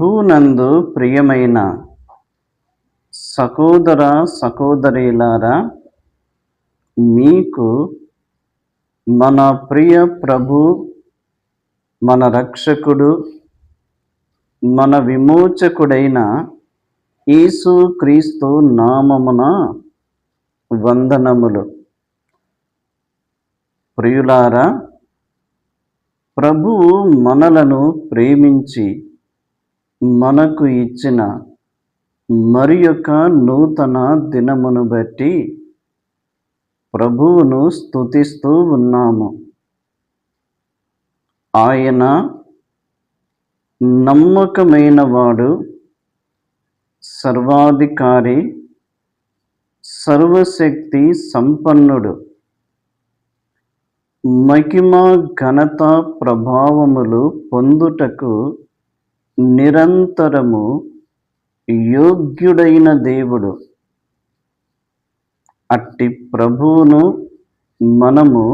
ప్రభువునందు ప్రియమైన సహోదర సహోదరీలారా మీకు మన ప్రియ ప్రభు మన రక్షకుడు మన విమోచకుడైన యేసు క్రీస్తు నామమున వందనములు. ప్రియులారా ప్రభువు మనలను ప్రేమించి మనకు ఇచ్చిన మరి యొక్క నూతన దినమును బట్టి ప్రభువును స్థుతిస్తూ ఉన్నాము. ఆయన నమ్మకమైన వాడు సర్వాధికారి సర్వశక్తి సంపన్నుడు. మహిమ ఘనత ప్రభావములు పొందుటకు నిరంతరము యోగ్యుడైన దేవుడు. అట్టి ప్రభువును మనము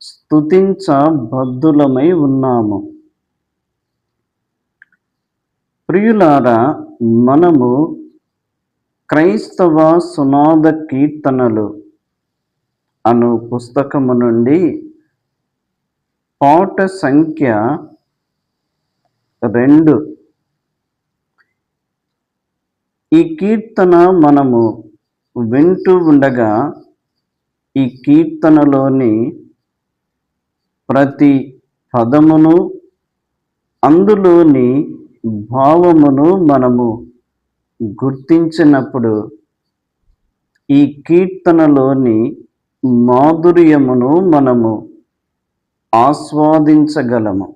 స్తుతించ బద్దులమై ఉన్నాము. ప్రియులారా మనము క్రైస్తవ సునాద కీర్తనలు అను పుస్తకము నుండి పాట సంఖ్య రెండు. ఈ కీర్తన మనము వింటూ ఉండగా ఈ కీర్తనలోని ప్రతి పదమును అందులోని భావమును మనము గుర్తించినప్పుడు ఈ కీర్తనలోని మాధుర్యమును మనము ఆస్వాదించగలము.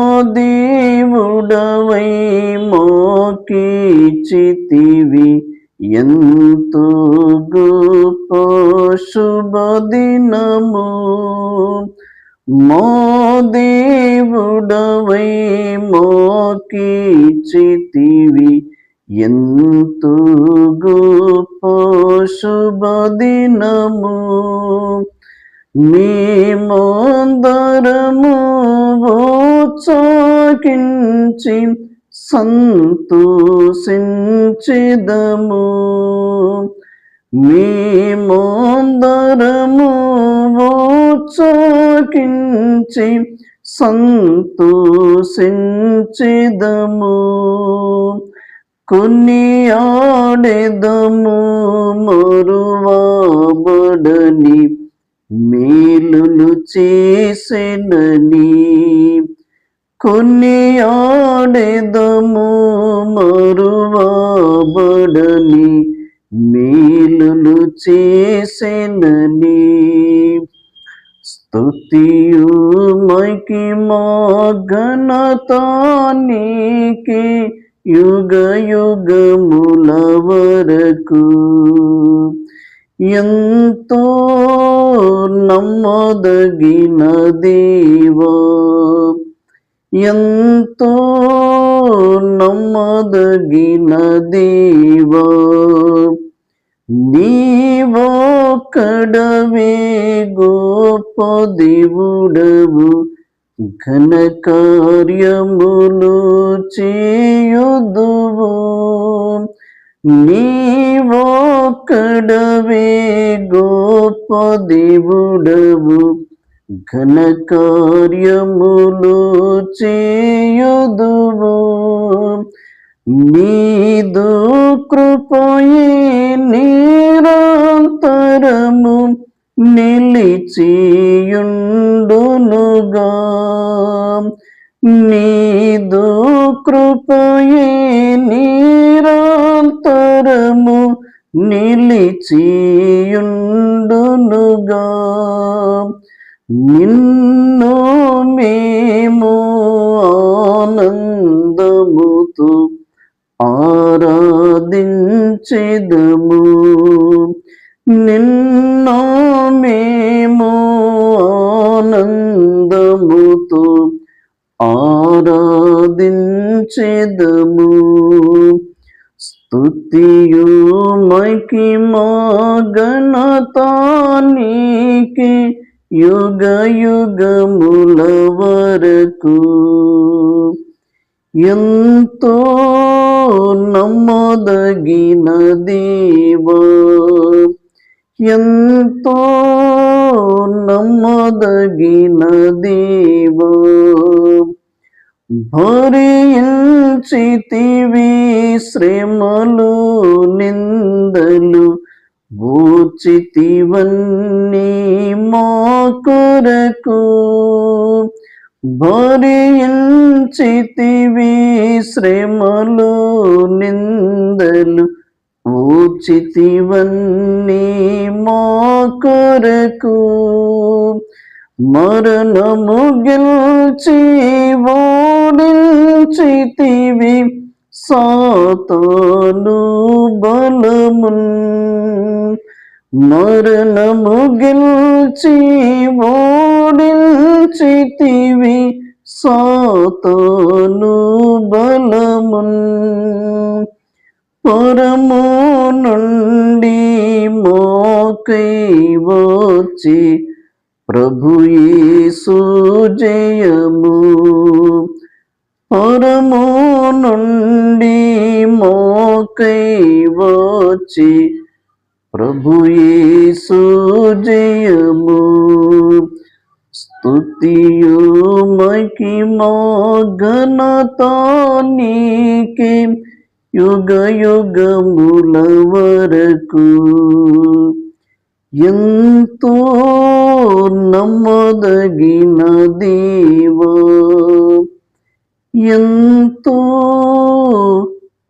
దేవుడవై మోకీచితివి. ఎంతో గొప్ప శుభదినము మా దేవుడవై మోకీచితివి. ఎంతో గొప్ప శుభదినము మేమందరము చాకించి సంతోషించిదము. మేమందరము చాకించి సంతోషించిదము. కొన్ని ఆడెదము మరువాబడని మేలులు చేసినని. కొన్ని ఆడెదము మరువాబడని మేలులు చేసెనని. స్తుతియు మహిమా ఘనతానికి యుగ యుగముల వరకు ఎంతో నమ్మదగిన దేవా. ఎంతో నమ్మదగిన దేవా నీవొక్కడవే గోప దేవుడవు ఘన కార్యములు చేయుదువు నీవొక్కడవే గోప దేవుడవు ఘన కార్యములు చేయుదువు. నీదు కృపయే నిరంతరము నిలిచియుండునుగా. నీదు కృపయే నిరంతరము నిలిచియుండు నిన్ను మేము ఆనందముతు ఆరాధించిదము. నిన్ను మేము ఆనందముతో ఆరాధించెదము. స్తుతియు మా గణతానికి యుగ యుగముల వరకు ఎంతో నమ్మదగిన దేవా ఎంతో నమ్మదగిన దేవా భరించితివి శ్రమలు నిందలు ఊచితివన్నీ మా కొరకు భరించితివి శ్రమలు నిందలు. ఊచితివన్నీ మా కొరకు మరణము గెలిచి ఓడించితివి సాతాను బలమున్ మరణము గెలిచి ఓడించితివి సాతాను బలమున్ పరము నుండి మోకై వచ్చి ప్రభు యేసు జయము ఉరుము నుండి మోకై వచ్చి ప్రభు యేసు జయము. స్తుతియు మహిమా ఘనతానికి యుగ యుగముల వరకు. ఎంతో నమ్మదగిన దేవా ఎంతో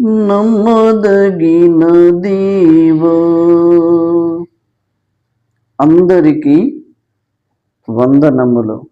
నమ్మదగిన దేవా. అందరికీ వందనములు.